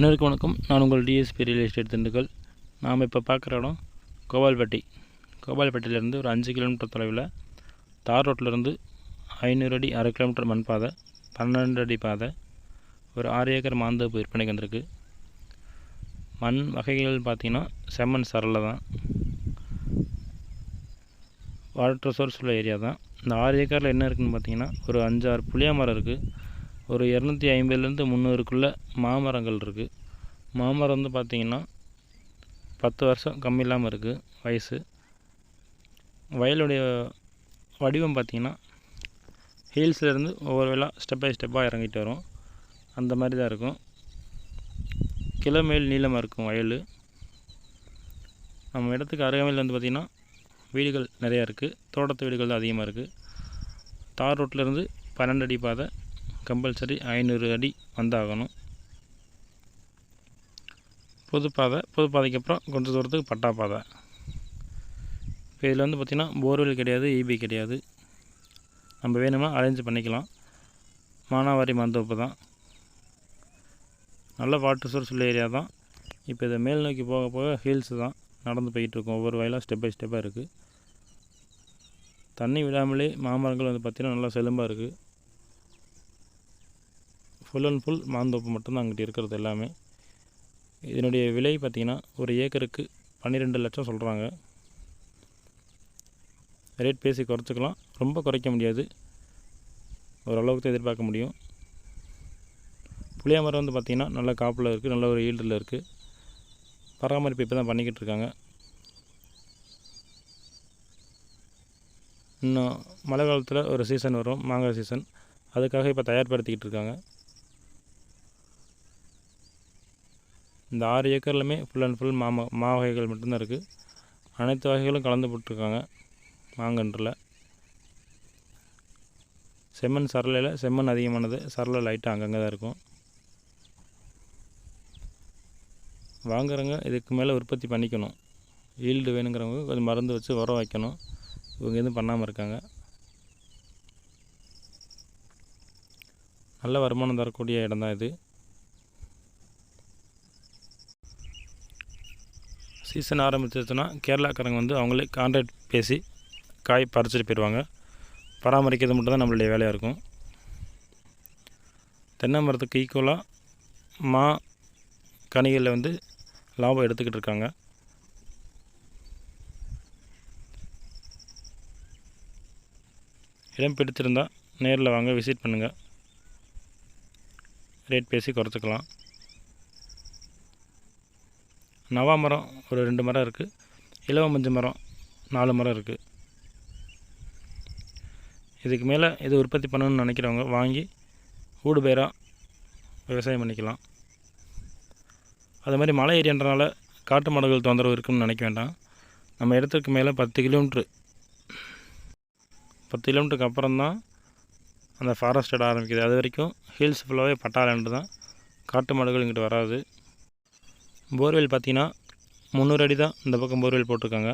அனைவருக்கும் வணக்கம். நான் உங்கள் டிஎஸ்பி ரியல் எஸ்டேட் திண்டுக்கல். நாம் இப்போ பார்க்குற இடம் கோபால்பட்டி. கோபால்பட்டியிலேருந்து ஒரு அஞ்சு கிலோமீட்டர் தொலைவில் தார் ரோட்டிலேருந்து ஐநூறு அடி அரை கிலோமீட்டர் மண் பாதை பன்னெண்டு அடி பாதை ஒரு ஆறு ஏக்கர் மாந்தோப்பு விற்பனைக்கு வந்திருக்கு மண் வகைகள் பார்த்திங்கன்னா செம்மண் சரளை தான். வாட்டர் சோர்ஸ் உள்ள ஏரியா தான். இந்த ஆறு ஏக்கரில் என்ன இருக்குதுன்னு பார்த்தீங்கன்னா ஒரு அஞ்சாறு புளிய மரம் இருக்குது ஒரு இரநூத்தி ஐம்பதுலேருந்து முந்நூறுக்குள்ளே மாமரங்கள் இருக்குது மாமரம் வந்து பார்த்திங்கன்னா பத்து வருஷம் கம்மி இல்லாமல் இருக்குது வயசு. வயலுடைய வடிவம் பார்த்திங்கன்னா ஹீல்ஸ்லேருந்து ஒவ்வொரு வேளா ஸ்டெப் பை ஸ்டெப்பாக இறங்கிட்டு வரும். அந்த மாதிரி தான் இருக்கும் கிலோமேல் நீளமாக இருக்கும் வயல். நம்ம இடத்துக்கு அருகாமையில் வந்து பார்த்திங்கன்னா வீடுகள் நிறையா இருக்குது தோட்டத்து வீடுகள் தான் அதிகமாக இருக்குது தார் ரோட்லேருந்து பன்னெண்டு அடி பாதை கம்பல்சரி ஐநூறு அடி வந்தாகணும். புதுப்பாதை பாதை அப்புறம் கொஞ்சம் தூரத்துக்கு பட்டா பாதை. இப்போ இதில் வந்து பார்த்திங்கன்னா போர்வெல் கிடையாது ஈபி கிடையாது. நம்ம வேணுமா அரேஞ்ச் பண்ணிக்கலாம். மானாவாரி மந்தோப்பு தான். நல்ல வாட்டர் சோர்ஸ் உள்ள ஏரியா தான். இப்போ இதை மேல் நோக்கி போக போக ஹில்ஸ் தான் நடந்து போயிட்டுருக்கோம் ஒவ்வொரு வயலாக ஸ்டெப் பை ஸ்டெப்பாக இருக்குது தண்ணி விடாமலே மாமரங்கள் வந்து பார்த்திங்கன்னா நல்லா செலும்பாக இருக்குது ஃபுல் அண்ட் ஃபுல் மாந்தோப்பு மட்டும்தான் அங்கிட்டு இருக்கிறது எல்லாமே. இதனுடைய விலை பார்த்திங்கன்னா ஒரு ஏக்கருக்கு பன்னிரெண்டு லட்சம் சொல்கிறாங்க ரேட் பேசி குறைச்சிக்கலாம். ரொம்ப குறைக்க முடியாது. ஓரளவுக்கு தான் எதிர்பார்க்க முடியும். புளியா மரம் வந்து பார்த்திங்கன்னா நல்ல காப்பில் இருக்குது நல்ல ஒரு ஈல்டில் இருக்குது பராமரிப்பு இப்போ தான் பண்ணிக்கிட்டு இருக்காங்க. இன்னும் மழை காலத்தில் ஒரு சீசன் வரும் மாங்காய் சீசன் அதுக்காக இப்போ தயார்படுத்திக்கிட்டு இருக்காங்க. இந்த ஆறு ஏக்கர்லையுமே ஃபுல் அண்ட் ஃபுல் மாமா மா வகைகள் மட்டும்தான் இருக்குது அனைத்து வகைகளும் கலந்து போட்டிருக்காங்க மாங்கன்றில். செம்மண் சரளையில் செம்மண் அதிகமானது சரளை லைட்டாக அங்கங்கே தான் இருக்கும். வாங்குறவங்க இதுக்கு மேலே உற்பத்தி பண்ணிக்கணும். ஈல்டு வேணுங்கிறவங்க கொஞ்சம் மருந்து வச்சு உரம் வைக்கணும். இவங்க எதுவும் பண்ணாமல் இருக்காங்க. நல்ல வருமானம் தரக்கூடிய இடம் தான் இது. சீசன் ஆரம்பிச்சிருச்சுன்னா கேரளாக்காரங்க வந்து அவங்களே கான்ட்ராக்ட் பேசி காய் பறிச்சிட்டு போயிடுவாங்க. பராமரிக்கிறது மட்டும் தான் நம்மளுடைய வேலையாக இருக்கும். தென்னை மரத்துக்கு ஈக்குவலாக மா கனிகளில் வந்து லாபம் எடுத்துக்கிட்டு இருக்காங்க. இடம் பிடித்திருந்தால் நேரில் வாங்க விசிட் பண்ணுங்கள் ரேட் பேசி குறைச்சிக்கலாம். நவா மரம் ஒரு ரெண்டு மரம் இருக்குது இலவ மஞ்சள் மரம் நாலு மரம் இருக்குது இதுக்கு மேலே இது உற்பத்தி பண்ணணும்னு நினைக்கிறவங்க வாங்கி ஊடு பயிராக விவசாயம் பண்ணிக்கலாம். அது மாதிரி மலை ஏரியான்றனால காட்டு மாடுகள் தொந்தரவு இருக்குன்னு நினைக்க வேண்டாம். நம்ம இடத்துக்கு மேலே பத்து கிலோமீட்ரு பத்து கிலோமீட்டருக்கு அப்புறம் தான் அந்த ஃபாரஸ்ட் இடம் ஆரம்பிக்குது. அது வரைக்கும் ஹில்ஸ் ஃபுல்லாகவே பட்டாளன்ட்டு தான் காட்டு மாடுகள் இங்கிட்டு வராது. போர்வெல் பார்த்தீங்கன்னா முந்நூறு அடி தான் இந்த பக்கம் போர்வெல் போட்டிருக்காங்க.